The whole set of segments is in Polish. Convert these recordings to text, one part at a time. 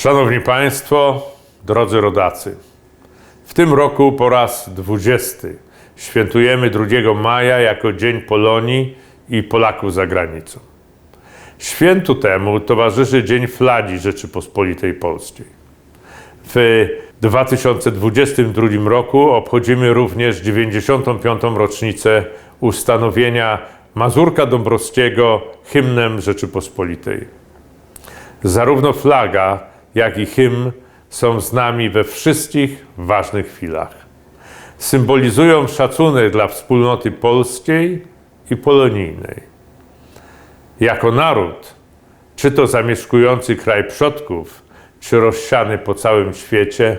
Szanowni Państwo, drodzy rodacy, w tym roku po raz 20 świętujemy 2 maja jako Dzień Polonii i Polaków za granicą. Świętu temu towarzyszy Dzień Flagi Rzeczypospolitej Polskiej. W 2022 roku obchodzimy również 95. rocznicę ustanowienia Mazurka Dąbrowskiego hymnem Rzeczypospolitej. Zarówno flaga, jak i hymn są z nami we wszystkich ważnych chwilach. Symbolizują szacunek dla wspólnoty polskiej i polonijnej. Jako naród, czy to zamieszkujący kraj przodków, czy rozsiany po całym świecie,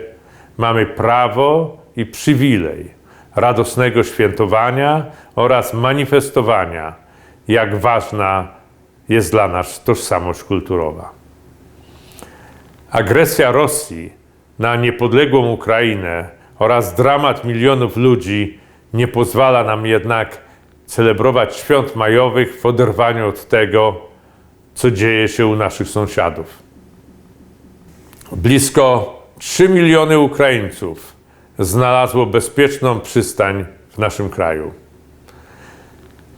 mamy prawo i przywilej radosnego świętowania oraz manifestowania, jak ważna jest dla nas tożsamość kulturowa. Agresja Rosji na niepodległą Ukrainę oraz dramat milionów ludzi nie pozwala nam jednak celebrować świąt majowych w oderwaniu od tego, co dzieje się u naszych sąsiadów. Blisko 3 miliony Ukraińców znalazło bezpieczną przystań w naszym kraju.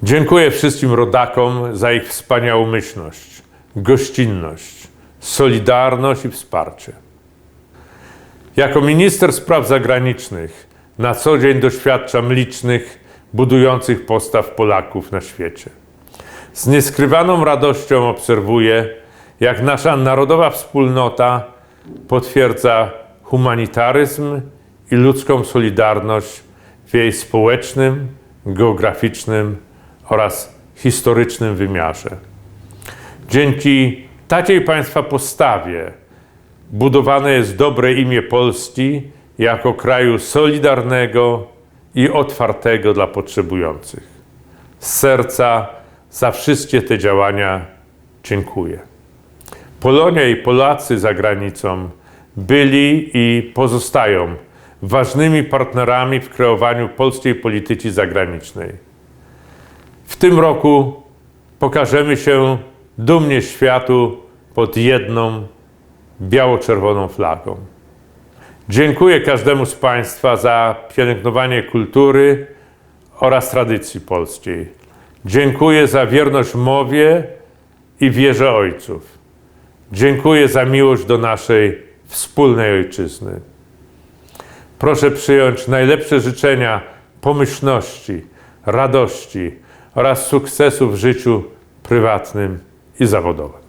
Dziękuję wszystkim rodakom za ich wspaniałomyślność, gościnność, solidarność i wsparcie. Jako minister spraw zagranicznych na co dzień doświadczam licznych, budujących postaw Polaków na świecie. Z nieskrywaną radością obserwuję, jak nasza narodowa wspólnota potwierdza humanitaryzm i ludzką solidarność w jej społecznym, geograficznym oraz historycznym wymiarze. Dzięki takiej państwa postawie budowane jest dobre imię Polski jako kraju solidarnego i otwartego dla potrzebujących. Z serca za wszystkie te działania dziękuję. Polonia i Polacy za granicą byli i pozostają ważnymi partnerami w kreowaniu polskiej polityki zagranicznej. W tym roku pokażemy się dumnie światu pod jedną biało-czerwoną flagą. Dziękuję każdemu z Państwa za pielęgnowanie kultury oraz tradycji polskiej. Dziękuję za wierność mowie i wierze ojców. Dziękuję za miłość do naszej wspólnej ojczyzny. Proszę przyjąć najlepsze życzenia pomyślności, radości oraz sukcesu w życiu prywatnym i zawodowym.